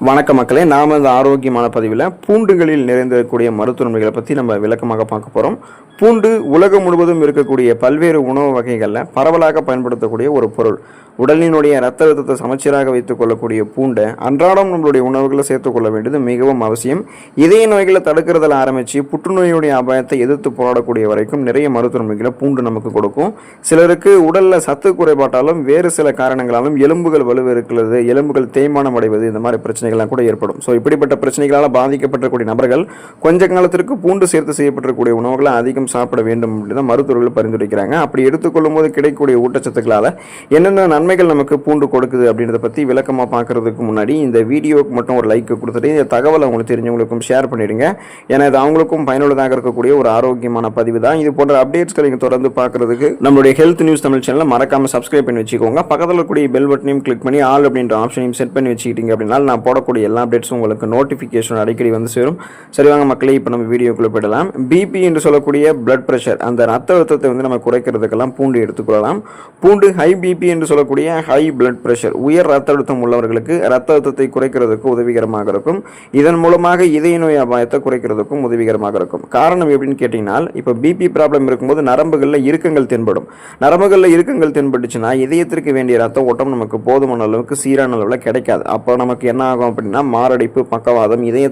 வணக்க மக்களே நாம் இந்த ஆரோக்கியமான பதிவில் பூண்டுகளில் நிறைந்திருக்கக்கூடிய மருத்துவ நன்மைகளை பற்றி நம்ம விளக்கமாக பார்க்க போகிறோம் பூண்டு உலகம் முழுவதும் இருக்கக்கூடிய பல்வேறு உணவு வகைகளில் பரவலாக பயன்படுத்தக்கூடிய ஒரு பொருள். உடலினுடைய ரத்த அழுத்தத்தை சமச்சீராக வைத்துக் கொள்ளக்கூடிய பூண்டை அன்றாடம் நம்மளுடைய உணவுகளை சேர்த்துக்கொள்ள வேண்டியது மிகவும் அவசியம். இதய நோய்களை தடுக்கிறதில் ஆரம்பித்து புற்றுநோயுடைய அபாயத்தை எதிர்த்து போராடக்கூடிய வரைக்கும் நிறைய மருத்துவ நன்மைகளை பூண்டு நமக்கு கொடுக்கும். சிலருக்கு உடலில் சத்து குறைபாட்டாலும் வேறு சில காரணங்களாலும் எலும்புகள் வலுவிருக்கிறது எலும்புகள் தேய்மானம் அடைவது இந்த மாதிரி பிரச்சனை பிரச்சனைகள்லாம் கூட ஏற்படும். ஸோ இப்படிப்பட்ட பிரச்சனைகளால் பாதிக்கப்பட்டக்கூடிய நபர்கள் கொஞ்ச காலத்திற்கு பூண்டு சேர்த்து செய்யப்பட்டிருக்கக்கூடிய உணவுகளை அதிகம் சாப்பிட வேண்டும் அப்படின்னு தான் மருத்துவர்கள் பரிந்துரைக்கிறாங்க. அப்படி எடுத்துக்கொள்ளும் போது கிடைக்கக்கூடிய ஊட்டச்சத்துக்களால் என்னென்ன நன்மைகள் நமக்கு பூண்டு கொடுக்குது அப்படின்றத பற்றி விளக்கமாக பார்க்குறதுக்கு முன்னாடி இந்த வீடியோவுக்கு மட்டும் ஒரு லைக் கொடுத்துட்டு இந்த தகவலை அவங்களுக்கு தெரிஞ்சவங்களுக்கும் ஷேர் பண்ணிடுங்க. ஏன்னா இது அவங்களுக்கும் பயனுள்ளதாக இருக்கக்கூடிய ஒரு ஆரோக்கியமான பதிவு தான். இது போன்ற அப்டேட்ஸ்களை நீங்கள் தொடர்ந்து பார்க்குறதுக்கு நம்மளுடைய ஹெல்த் நியூஸ் தமிழ் சேனலை மறக்காமல் சப்ஸ்கிரைப் பண்ணி வச்சுக்கோங்க. பக்கத்தில் இருக்கக்கூடிய பெல் பட்டனையும் கிளிக் பண்ணி ஆல் அப்படின்ற ஆப்ஷனையும் செட் பண்ணி வச்சுக்கிட்டீங்க அப்படின்னா நான் போட போடக்கூடிய எல்லா அப்டேட்ஸும் உங்களுக்கு நோட்டிஃபிகேஷன் அடிக்கடி வந்து சேரும். சரி வாங்க மக்களே இப்போ நம்ம வீடியோக்குள்ளே போயிடலாம். பிபி என்று சொல்லக்கூடிய பிளட் ப்ரெஷர் அந்த ரத்த அழுத்தத்தை வந்து நம்ம குறைக்கிறதுக்கெல்லாம் பூண்டு எடுத்துக்கொள்ளலாம். பூண்டு ஹை பிபி என்று சொல்லக்கூடிய ஹை பிளட் ப்ரெஷர் உயர் ரத்த அழுத்தம் உள்ளவர்களுக்கு ரத்த அழுத்தத்தை குறைக்கிறதுக்கு உதவிகரமாக இருக்கும். இதன் மூலமாக இதய நோய் அபாயத்தை குறைக்கிறதுக்கும் உதவிகரமாக இருக்கும். காரணம் எப்படின்னு கேட்டிங்கன்னா இப்போ பிபி ப்ராப்ளம் இருக்கும்போது நரம்புகளில் இறுக்கங்கள் தென்படும். நரம்புகளில் இறுக்கங்கள் தென்பட்டுச்சுன்னா இதயத்திற்கு வேண்டிய ரத்த ஓட்டம் நமக்கு போதுமான அளவுக்கு சீரான அளவில் கிடைக்காது. அப்போ நமக்கு என்ன ஆகும்? அப்படின்னா மாரடைப்பு பக்கவாதம் இதய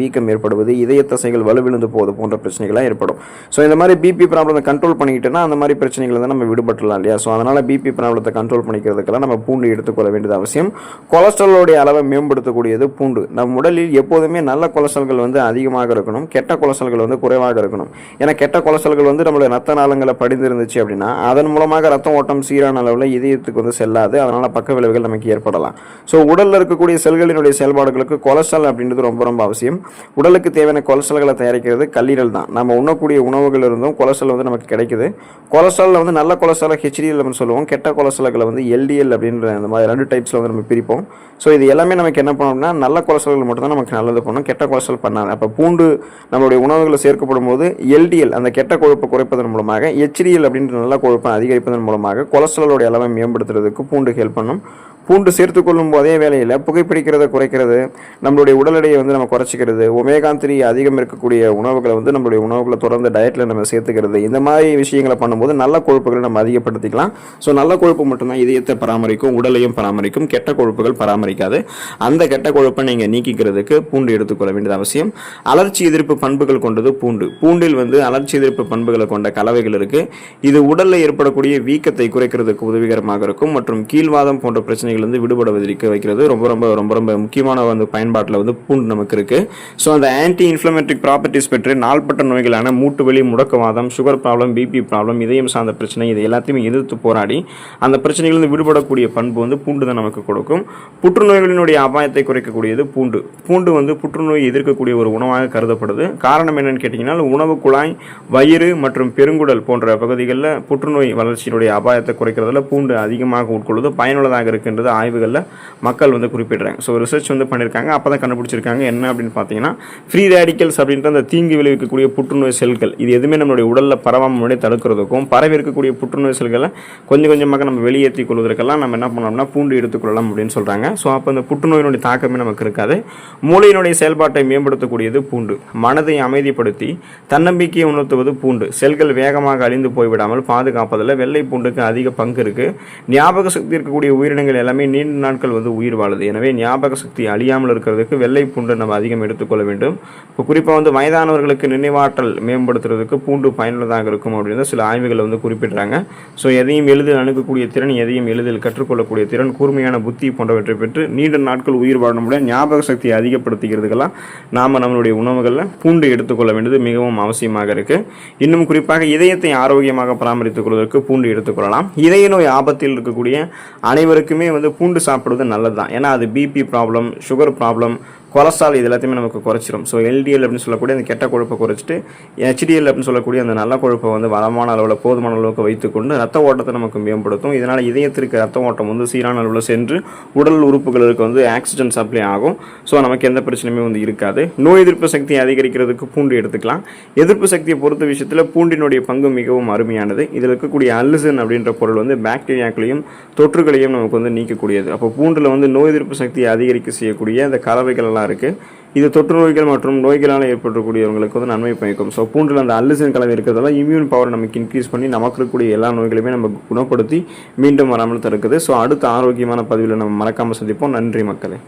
வீக்கம் ஏற்படுவது இதய தசைகள் வலுவிழுந்து போவது போன்ற பிரச்சனைகள்லாம் ஏற்படும். ஸோ இந்த மாதிரி பிபி ப்ராப்ளத்தை கண்ட்ரோல் பண்ணிக்கிட்டோன்னா அந்த மாதிரி பிரச்சனைகள் வந்து நம்ம விடுபட்டுலாம் இல்லையா? ஸோ அதனால் பிபி ப்ராப்ளத்தை கண்ட்ரோல் பண்ணிக்கிறதுக்கெல்லாம் நம்ம பூண்டு எடுத்துக்கொள்ள வேண்டியது அவசியம். கொலஸ்ட்ராலோடைய அளவை மேம்படுத்தக்கூடியது பூண்டு. நம் உடலில் எப்போதுமே நல்ல கொலஸ்ட்ரால்கள் வந்து அதிகமாக இருக்கணும் கெட்ட கொலஸ்ட்ரால்கள் வந்து குறைவாக இருக்கணும். ஏன்னா கெட்ட கொலஸ்ட்ரால்கள் வந்து நம்மளுடைய ரத்த நாளங்களை படிந்து இருந்துச்சு அப்படின்னா அதன் மூலமாக ரத்த ஓட்டம் சீரான அளவில் இதயத்துக்கு வந்து செல்லாது. அதனால் பக்க விளைவுகள் நமக்கு ஏற்படலாம். ஸோ உடலில் இருக்கக்கூடிய செல்களினுடைய செயல்பாடுகளுக்கு கொலஸ்ட்ரால் அப்படின்றது ரொம்ப ரொம்ப அவசியம். உடலுக்கு தேவையான கொலஸ்ட்ரால்களை தயாரிக்கிறது கல்லீரல் தான். நம்ம உண்ணக்கூடிய உணவுகள் இருந்தும் கொலஸ்ட்ரால் வந்து நமக்கு கிடைக்குது. கொலஸ்ட்ராலில் வந்து நல்ல கொலஸ்ட்ரால் ஹெச்டிஎல் நம்ம சொல்லுவோம். கெட்ட கொலஸ்ட்ரால்களை வந்து எல்டிஎல் அப்படின்ற அந்த மாதிரி ரெண்டு டைப்ஸில் வந்து நம்ம பிரிப்போம். ஸோ இது எல்லாமே நமக்கு என்ன பண்ணோம்னா நல்ல கொலஸ்ட்ரால் மட்டும் தான் நமக்கு நல்லது பண்ணணும் கெட்ட கொலஸ்ட்ரால் பண்ணாது. அப்போ பூண்டு நம்மளுடைய உணவுகளை சேர்க்கப்படும் போது எல்டிஎல் அந்த கெட்ட கொழுப்பை குறைப்பதன் மூலமாக ஹெச்டிஎல் அப்படின்ற நல்ல கொழுப்பை அதிகரிப்பதன் மூலமாக கொலஸ்ட்ராலோட அளவை மேம்படுத்துறதுக்கு பூண்டு ஹெல்ப் பண்ணும். பூண்டு சேர்த்துக்கொள்ளும் போதே வேலையில் புகைப்பிடிக்கிறத குறைக்கிறது நம்மளுடைய உடல் எடையை வந்து நம்ம குறைச்சிக்கிறது ஒமேகா த்ரீ அதிகம் இருக்கக்கூடிய உணவுகளை வந்து நம்மளுடைய உணவுகளை தொடர்ந்து டயட்டில் நம்ம சேர்த்துக்கிறது இந்த மாதிரி விஷயங்களை பண்ணும்போது நல்ல கொழுப்புகளை நம்ம அதிகப்படுத்திக்கலாம். ஸோ நல்ல கொழுப்பு மட்டும்தான் இதயத்தை பராமரிக்கும் உடலையும் பராமரிக்கும் கெட்ட கொழுப்புகள் பராமரிக்காது. அந்த கெட்ட கொழுப்பை நீங்கள் நீக்கிக்கிறதுக்கு பூண்டு எடுத்துக்கொள்ள வேண்டியது அவசியம். அலர்ச்சி எதிர்ப்பு பண்புகள் கொண்டது பூண்டு. பூண்டில் வந்து அலர்ச்சி எதிர்ப்பு பண்புகளை கொண்ட கலவைகள் இருக்குது இது உடலில் ஏற்படக்கூடிய வீக்கத்தை குறைக்கிறதுக்கு உதவிகரமாக இருக்கும் மற்றும் கீழ்வாதம் போன்ற பிரச்சனைகள்லேருந்து விடுபடுவதற்கு வைக்கிறது. ரொம்ப ரொம்ப ரொம்ப ரொம்ப முக்கியமான வந்து பயன்பாட்டில் வந்து பூண்டு நமக்கு இருக்குது ஸோ அந்த ஆன்டி இன்ஃப்ளமேட்ரிக் ப்ராப்பர்ட்டிஸ் பெற்று நாள்பட்ட நோய்களான மூட்டு வலி முடக்கவாதம் சுகர் ப்ராப்ளம் பிபி ப்ராப்ளம் இதயம் சார்ந்த பிரச்சனை இது எல்லாத்தையுமே எதிர்த்து போராடி அந்த பிரச்சனைகள்லேருந்து விடுபடக்கூடிய பண்பு வந்து பூண்டு தான் நமக்கு கொடுக்கும். புற்றுநோய்களினுடைய அபாயத்தை குறைக்கக்கூடியது பூண்டு. பூண்டு வந்து புற்றுநோய் எதிர்க்கக்கூடிய ஒரு உணவாக கருதப்படுது. காரணம் என்னன்னு கேட்டிங்கன்னா உணவு குழாய் வயிறு மற்றும் பெருங்குடல் போன்ற பகுதிகளில் புற்றுநோய் வளர்ச்சியினுடைய அபாயத்தை குறைக்கிறதுல பூண்டு அதிகமாக உட்கொள்வது பயனுள்ளதாக இருக்கின்றது. ஆய்வுகளில் மக்கள் வந்து குறிப்பிடுறாங்க. ஸோ ரிசர்ச் வந்து பண்ணியிருக்காங்க அப்போ தான் கண்டுபிடிச்சிருக்காங்க. என்ன அப்படின்னு பார்த்தீங்கன்னா ஃப்ரீ ரேடிக்கல்ஸ் அப்படின்ற அந்த தீங்கு விளைவிக்கக்கூடிய புற்றுநோய் செல்கள் இது எதுவுமே நம்மளுடைய உடலில் பரவாமல் முன்னாடி தடுக்கிறதுக்கும் பரவி இருக்கக்கூடிய புற்றுநோய் செல்களை கொஞ்சம் கொஞ்சமாக நம்ம வெளியேற்றி கொள்வதற்கெல்லாம் நம்ம என்ன பண்ணோம்னா பூண்டு எடுத்துக்கொள்ளலாம் அப்படின்னு சொல்கிறாங்க ஸோ அப்போ அந்த புற்றுநோயினுடைய தாக்கமே நமக்கு இருக்காது. மூளையினுடைய செயல்பாட்டை மேம்படுத்தக்கூடியது பூண்டு. மனதை அமைதிப்படுத்தி தன்னம்பிக்கையை உணர்த்துவது பூண்டு. செல்கள் வேகமாக அழிந்து போய்விடாமல் பாதுகாப்பதில் வெள்ளை பூண்டுக்கு அதிக பங்கு இருக்குது ஞாபக சக்தி இருக்கக்கூடிய உயிரினங்கள் எல்லாமே நீண்ட நாட்கள் வந்து உயிர் வாழுது. எனவே ஞாபக சக்தி அழியாமல் இருக்கிறதுக்கு வெள்ளை பூண்டு நம்ம அதிகம் எடுத்துக்கொள்ள வேண்டும். இப்போ குறிப்பாக வந்து வயதானவர்களுக்கு நினைவாற்றல் மேம்படுத்துறதுக்கு பூண்டு பயனுள்ளதாக இருக்கும் அப்படின்னு சில ஆய்வுகளை வந்து குறிப்பிடுறாங்க. ஸோ எதையும் எளிதில் அணுகக்கூடிய திறன் எதையும் எளிதில் கற்றுக்கொள்ளக்கூடிய திறன் கூர்மையான புத்தி போன்றவற்றை பெற்று நீண்ட நாட்கள் உயிர் வாழ ஞாபக சக்தியை அதிகப்படுத்திக்கிறதுக்கெல்லாம் நாம் நம்மளுடைய உணவுகளில் பூண்டு எடுத்துக்கொள்ள வேண்டியது மிகவும் அவசியமாக இருக்குது இன்னும் குறிப்பாக இதயத்தை ஆரோக்கியமாக பராமரித்துக் கொள்வதற்கு பூண்டு எடுத்துக்கொள்ளலாம் இதய நோய் ஆபத்தில் இருக்கக்கூடிய அனைவருக்குமே வந்து பூண்டு சாப்பிடுவது நல்லது தான் ஏன்னா அது BP problem sugar problem cholesterol இது எல்லாத்தையுமே நமக்கு குறைச்சிரும். ஸோ எல்டிஎல் அப்படின்னு சொல்லக்கூடிய அந்த கெட்ட கொழுப்பை குறைச்சிட்டு ஹெச்டிஎல் அப்படின்னு சொல்லக்கூடிய அந்த நல்ல கொழுப்பை வந்து வளமான அளவில் போதுமான அளவுக்கு வைத்துக்கொண்டு ரத்த ஓட்டத்தை நமக்கு மேம்படுத்தும். இதனால் இதயத்திற்கு ரத்த ஓட்டம் வந்து சீரான அளவில் சென்று உடல் உறுப்புகளுக்கு வந்து ஆக்சிஜன் சப்ளை ஆகும். ஸோ நமக்கு எந்த பிரச்சனையுமே வந்து இருக்காது. நோய் எதிர்ப்பு சக்தியை அதிகரிக்கிறதுக்கு பூண்டு எடுத்துக்கலாம். எதிர்ப்பு சக்தியை பொறுத்த விஷயத்தில் பூண்டினுடைய பங்கு மிகவும் அருமையானது. இதில் இருக்கக்கூடிய அல்லுசன் அப்படின்ற பொருள் வந்து பாக்டீரியாக்களையும் தொற்றுகளையும் நமக்கு வந்து நீக்கக்கூடியது. அப்போ பூண்டில் வந்து நோய் எதிர்ப்பு சக்தியை அதிகரிக்க செய்யக்கூடிய அந்த கலவைகள் எல்லாம் இருக்குது இது தொற்று நோய்கள் மற்றும் நோய்களால் ஏற்படக்கூடியவங்களுக்கு வந்து நன்மை பயக்கும். ஸோ பூண்டில் அந்த அல்லுசன் கலவை இருக்கிறதால இம்யூன் பவர் நமக்கு இன்க்ரீஸ் பண்ணி நமக்கு இருக்கக்கூடிய எல்லா நோய்களையுமே நம்ம குணப்படுத்தி மீண்டும் வராமல் தடுக்குது. ஸோ அடுத்த ஆரோக்கியமான பதிவில் நம்ம மறக்காமல் சந்திப்போம். நன்றி மக்களே.